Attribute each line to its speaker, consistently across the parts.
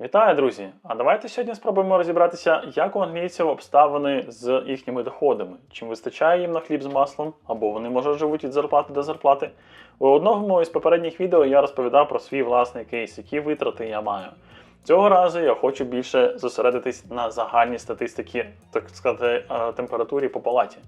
Speaker 1: Вітаю, друзі! А давайте сьогодні спробуємо розібратися, як у англійців обставини з їхніми доходами, чим вистачає їм на хліб з маслом, або вони може живуть від зарплати до зарплати. У одному із попередніх відео я розповідав про свій власний кейс, які витрати я маю. Цього разу я хочу більше зосередитись на загальній статистиці, так сказати, е, температурі по палаті.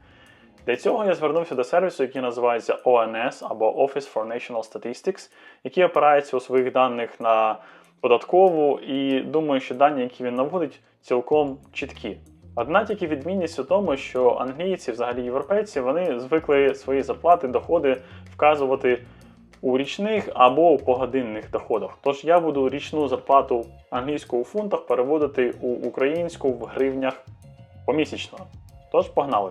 Speaker 1: Для цього я звернувся до сервісу, який називається ONS або Office for National Statistics, який опирається у своїх даних на податкову, і думаю, що дані, які він наводить, цілком чіткі. Одна тільки відмінність у тому, що англійці, взагалі європейці, вони звикли свої зарплати, доходи вказувати у річних або погодинних доходах. Тож я буду річну зарплату англійську у фунтах переводити у українську в гривнях помісячно. Тож погнали.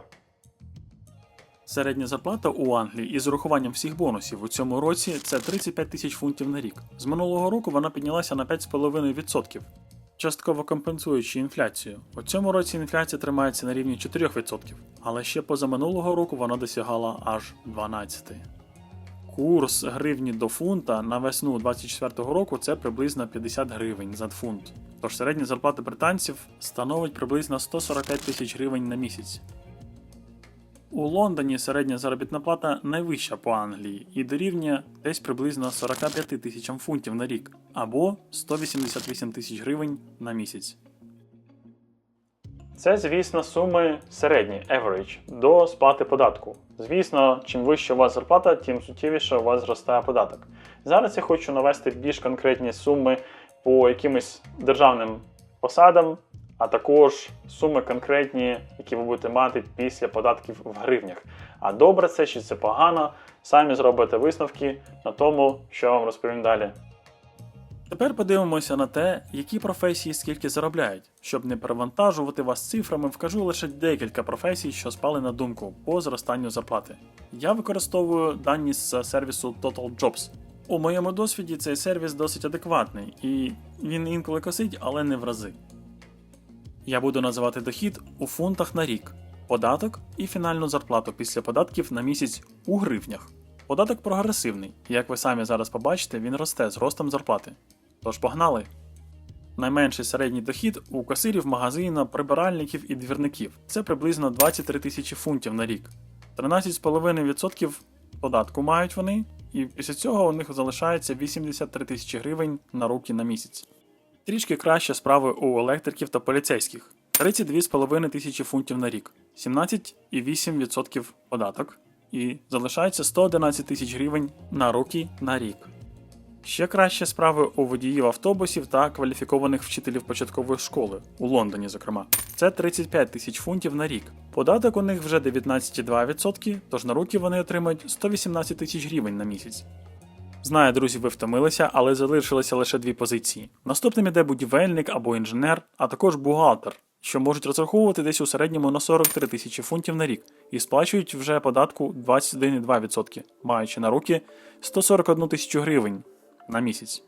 Speaker 1: Середня зарплата у Англії із урахуванням всіх бонусів у цьому році це 35 тисяч фунтів на рік. З минулого року вона піднялася на 5,5%, частково компенсуючи інфляцію. У цьому році інфляція тримається на рівні 4%, але ще позаминулого року вона досягала аж 12%. Курс гривні до фунта на весну 2024 року це приблизно 50 гривень за фунт. Тож середня зарплата британців становить приблизно 145 тисяч гривень на місяць. У Лондоні середня заробітна плата найвища по Англії і дорівнює десь приблизно 45 тисячам фунтів на рік або 188 тисяч гривень на місяць. Це, звісно, суми середні average, до сплати податку. Звісно, чим вища у вас зарплата, тим суттєвіше у вас зростає податок. Зараз я хочу навести більш конкретні суми по якимось державним посадам, а також суми конкретні, які ви будете мати після податків в гривнях. А добре це чи це погано, самі зробите висновки на тому, що я вам розповім далі. Тепер подивимося на те, які професії скільки заробляють. Щоб не перевантажувати вас цифрами, вкажу лише декілька професій, що спали на думку по зростанню зарплати. Я використовую дані з сервісу Total Jobs. У моєму досвіді цей сервіс досить адекватний, і він інколи косить, але не в рази. Я буду називати дохід у фунтах на рік, податок і фінальну зарплату після податків на місяць у гривнях. Податок прогресивний, як ви самі зараз побачите, він росте з ростом зарплати. Тож погнали! Найменший середній дохід у касирів магазина, прибиральників і двірників це приблизно 23 тисячі фунтів на рік. 13,5% податку мають вони, і після цього у них залишається 83 тисячі гривень на руки на місяць. Трішки краще справи у електриків та поліцейських 32,5 тисячі фунтів на рік, 17,8% податок, і залишається 111 тисяч гривень на руки на рік. Ще краще справи у водіїв автобусів та кваліфікованих вчителів початкової школи у Лондоні, зокрема. Це 35 тисяч фунтів на рік. Податок у них вже 19,2%, тож на руки вони отримають 118 тисяч гривень на місяць. Знаю, друзі, ви втомилися, але залишилися лише дві позиції. Наступним іде будівельник або інженер, а також бухгалтер, що можуть розраховувати десь у середньому на 43 тисячі фунтів на рік і сплачують вже податку 21,2%, маючи на руки 141 тисячу гривень на місяць.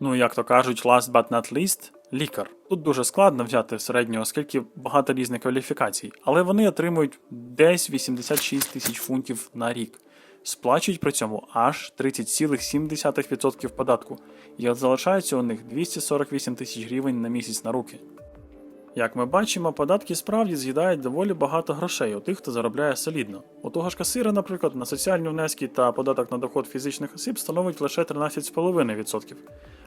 Speaker 1: Ну, як то кажуть, last but not least – лікар. Тут дуже складно взяти середнього, оскільки багато різних кваліфікацій, але вони отримують десь 86 тисяч фунтів на рік. Сплачують при цьому аж 30,7% податку, і от залишається у них 248 тисяч гривень на місяць на руки. Як ми бачимо, податки справді з'їдають доволі багато грошей у тих, хто заробляє солідно. У того ж касира, наприклад, на соціальні внески та податок на доход фізичних осіб становить лише 13,5%.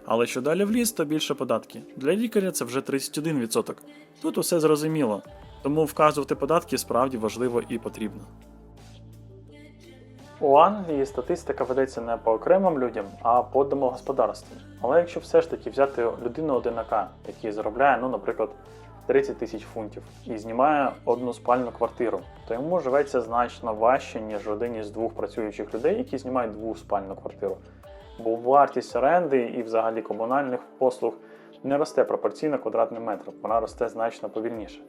Speaker 1: Але що далі в ліс, то більше податки. Для лікаря це вже 31%. Тут усе зрозуміло, тому вказувати податки справді важливо і потрібно. У Англії статистика ведеться не по окремим людям, а по домогосподарствам. Але якщо все ж таки взяти людину одинака, який заробляє, ну, наприклад, 30 тисяч фунтів і знімає одну спальну квартиру, то йому живеться значно важче, ніж родині з двох працюючих людей, які знімають двоспальну квартиру. Бо вартість оренди і взагалі комунальних послуг не росте пропорційно квадратним метрам, вона росте значно повільніше.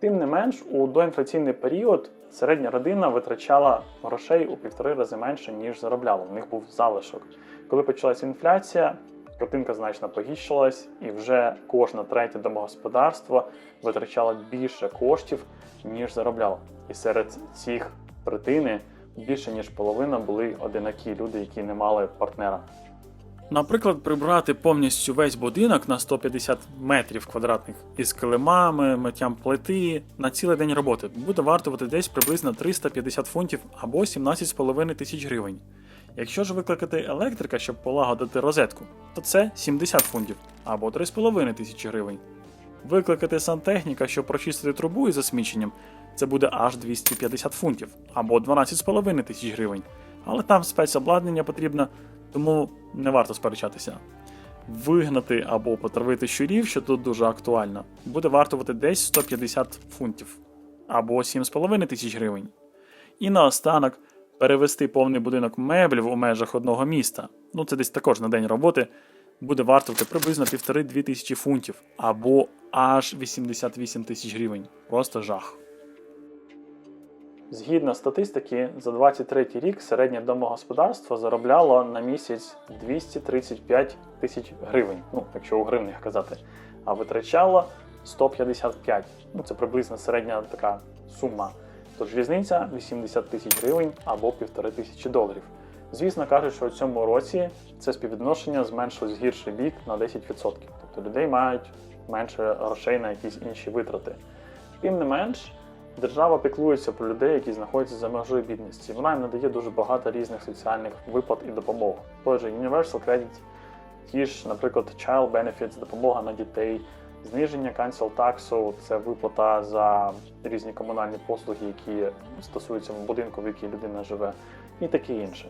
Speaker 1: Тим не менш, у доінфляційний період середня родина витрачала грошей у півтори рази менше, ніж заробляла. У них був залишок. Коли почалася інфляція, картинка значно погіршилась, і вже кожна третя домогосподарство витрачало більше коштів, ніж заробляло. І серед цих третини більше ніж половина були одинакі люди, які не мали партнера. Наприклад, прибрати повністю весь будинок на 150 метрів квадратних із килимами, миттям плити на цілий день роботи буде вартувати десь приблизно 350 фунтів або 17,5 тисяч гривень. Якщо ж викликати електрика, щоб полагодити розетку, то це 70 фунтів або 3,5 тисячі гривень. Викликати сантехніка, щоб прочистити трубу із засміченням, це буде аж 250 фунтів або 12,5 тисяч гривень. Але там спецобладнання потрібно, тому не варто сперечатися. Вигнати або потравити щурів, що тут дуже актуально, буде вартувати десь 150 фунтів або 7,5 тисяч гривень. І наостанок перевести повний будинок меблів у межах одного міста, ну це десь також на день роботи, буде вартувати приблизно 1,5-2 тисячі фунтів або аж 88 тисяч гривень. Просто жах. Згідно статистики, за 23 рік середнє домогосподарство заробляло на місяць 235 тисяч гривень, ну, якщо у гривнях казати, а витрачало 155. Ну, це приблизно середня така сума. Тож різниця 80 тисяч гривень або півтори тисячі доларів. Звісно, кажуть, що у цьому році це співвідношення зменшилось гірший бік на 10%. Тобто людей мають менше грошей на якісь інші витрати. Тим не менш, держава піклується про людей, які знаходяться за межою бідності. Вона їм надає дуже багато різних соціальних виплат і допомог. Той же Universal Credit, ті ж, наприклад, Child Benefits, допомога на дітей, зниження cancel tax, це виплата за різні комунальні послуги, які стосуються будинку, в якій людина живе, і таке інше.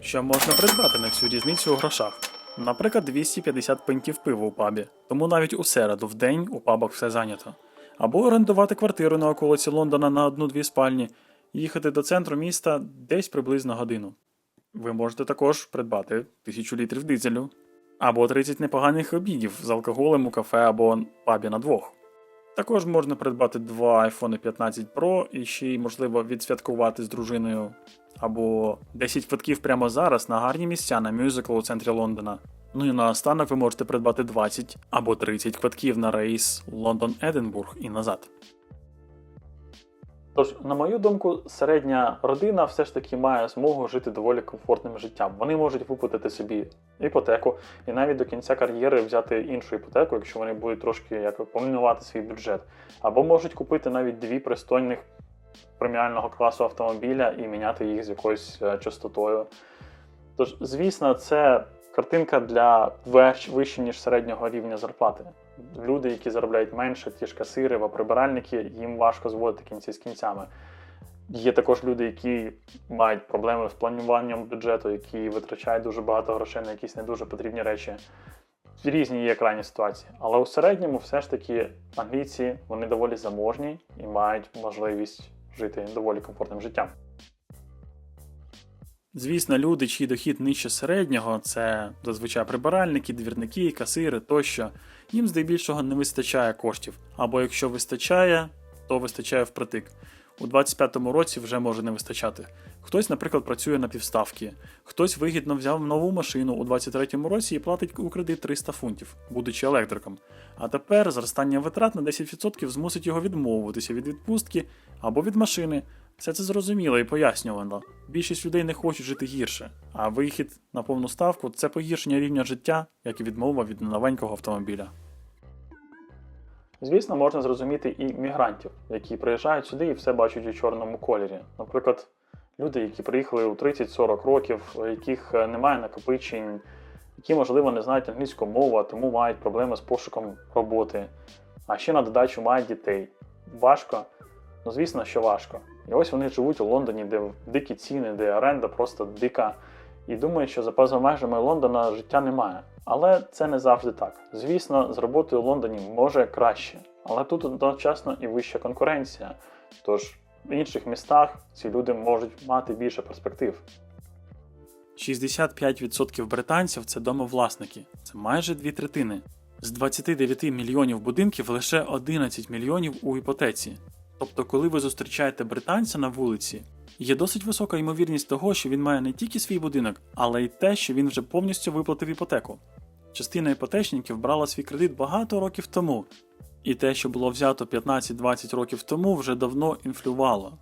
Speaker 1: Що можна придбати на цю різницю у грошах? Наприклад, 250 пеньків пива у пабі, тому навіть у середу в день у пабах все зайнято. Або орендувати квартиру на околиці Лондона на одну-дві спальні, і їхати до центру міста десь приблизно годину. Ви можете також придбати 1000 літрів дизелю, або 30 непоганих обідів з алкоголем у кафе або пабі на двох. Також можна придбати два iPhone 15 Pro і ще й можливо відсвяткувати з дружиною, або 10 квитків прямо зараз на гарні місця на мюзикл у центрі Лондона. Ну і наостанок ви можете придбати 20 або 30 квитків на рейс Лондон-Единбург і назад. Тож, на мою думку, середня родина все ж таки має змогу жити доволі комфортним життям. Вони можуть виплатити собі іпотеку і навіть до кінця кар'єри взяти іншу іпотеку, якщо вони будуть трошки як планувати свій бюджет. Або можуть купити навіть дві пристойних преміального класу автомобіля і міняти їх з якоюсь е, частотою. Тож, звісно, це картинка для вище, ніж середнього рівня зарплати. Люди, які заробляють менше, ті ж касири прибиральники, їм важко зводити кінці з кінцями. Є також люди, які мають проблеми з плануванням бюджету, які витрачають дуже багато грошей на якісь не дуже потрібні речі. Різні є крайні ситуації. Але у середньому все ж таки англійці вони доволі заможні і мають можливість жити доволі комфортним життям. Звісно, люди, чий дохід нижче середнього, це зазвичай прибиральники, двірники, касири тощо, їм здебільшого не вистачає коштів. Або якщо вистачає, то вистачає впритик. У 25-му році вже може не вистачати. Хтось, наприклад, працює на півставки, хтось вигідно взяв нову машину у 23-му році і платить у кредит 300 фунтів, будучи електриком. А тепер зростання витрат на 10% змусить його відмовитися від відпустки або від машини. Все це зрозуміло і пояснювано. Більшість людей не хочуть жити гірше, а вихід на повну ставку це погіршення рівня життя, як і відмова від новенького автомобіля. Звісно, можна зрозуміти і мігрантів, які приїжджають сюди і все бачать у чорному кольорі. Наприклад, люди, які приїхали у 30-40 років, у яких е, немає накопичень, які, можливо, не знають англійську мову, а тому мають проблеми з пошуком роботи, а ще на додачу мають дітей. Важко? Ну, звісно, що важко. І ось вони живуть у Лондоні, де дикі ціни, де оренда просто дика. І думають, що за поза межами Лондона життя немає. Але це не завжди так. Звісно, з роботою в Лондоні може краще, але тут одночасно і вища конкуренція. Тож в інших містах ці люди можуть мати більше перспектив. 65% британців це домовласники, це майже дві третини. З 29 мільйонів будинків лише 11 мільйонів у іпотеці. Тобто, коли ви зустрічаєте британця на вулиці, є досить висока ймовірність того, що він має не тільки свій будинок, але й те, що він вже повністю виплатив іпотеку. Частина іпотечників брала свій кредит багато років тому, і те, що було взято 15-20 років тому, вже давно інфлювало.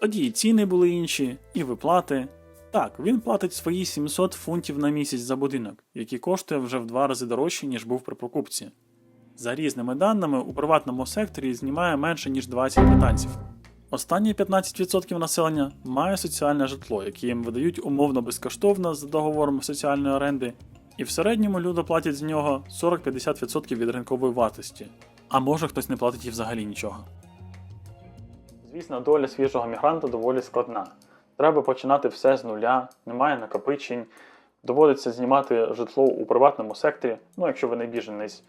Speaker 1: Тоді і ціни були інші, і виплати, Так, він платить свої 700 фунтів на місяць за будинок, який коштує вже в два рази дорожче, ніж був при покупці. За різними даними, у приватному секторі знімає менше ніж 20 британців. Останні 15% населення має соціальне житло, яке їм видають умовно безкоштовно за договором соціальної оренди, і в середньому люди платять з нього 40-50% від ринкової вартості. А може хтось не платить і взагалі нічого. Звісно, доля свіжого мігранта доволі складна. Треба починати все з нуля, немає накопичень, доводиться знімати житло у приватному секторі, ну якщо ви не біженець,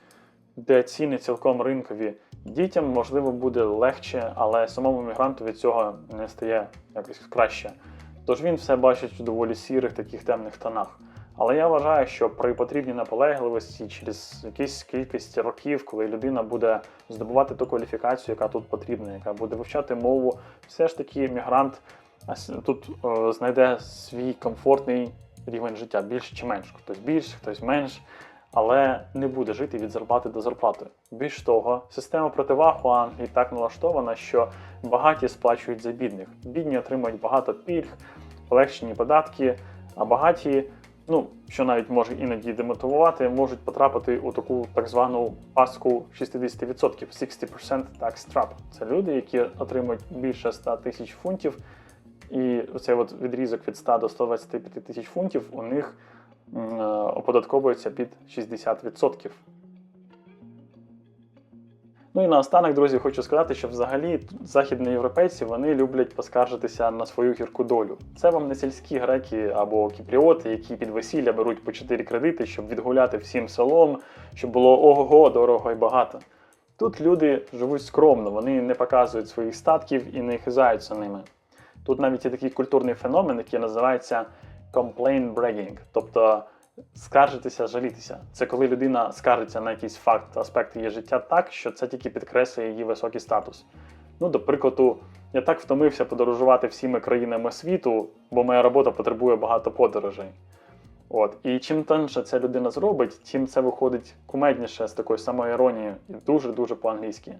Speaker 1: де ціни цілком ринкові. Дітям, можливо, буде легше, але самому мігранту від цього не стає якось краще. Тож він все бачить у доволі сірих таких темних тонах. Але я вважаю, що при потрібній наполегливості через якісь кількість років, коли людина буде здобувати ту кваліфікацію, яка тут потрібна, яка буде вивчати мову, все ж таки мігрант тут е, знайде свій комфортний рівень життя, більш чи менш. Хтось більш, хтось менш, але не буде жити від зарплати до зарплати. Більш того, система противаг у Англії так налаштована, що багаті сплачують за бідних. Бідні отримують багато пільг, полегшені податки, а багаті, ну що навіть може іноді демотивувати, можуть потрапити у таку так звану пастку 60%, 60% tax trap. Це люди, які отримують більше 100 тисяч фунтів, і цей от відрізок від 100 до 125 тисяч фунтів у них оподатковується під 60%. Ну і наостанок, друзі, хочу сказати, що взагалі західноєвропейці вони люблять поскаржитися на свою гірку долю. Це вам не сільські греки або кіпріоти, які під весілля беруть по 4 кредити, щоб відгуляти всім селом, щоб було ого-го, дорого і багато. Тут люди живуть скромно, вони не показують своїх статків і не хизаються ними. Тут навіть є такий культурний феномен, який називається complaint bragging, тобто скаржитися, жалітися. Це коли людина скаржиться на якийсь факт, аспект її життя так, що це тільки підкреслює її високий статус. Ну, до прикладу, я так втомився подорожувати всіми країнами світу, бо моя робота потребує багато подорожей. От. І чим тонше ця людина зробить, тим це виходить кумедніше з такою самою іронією і дуже-дуже по-англійськи.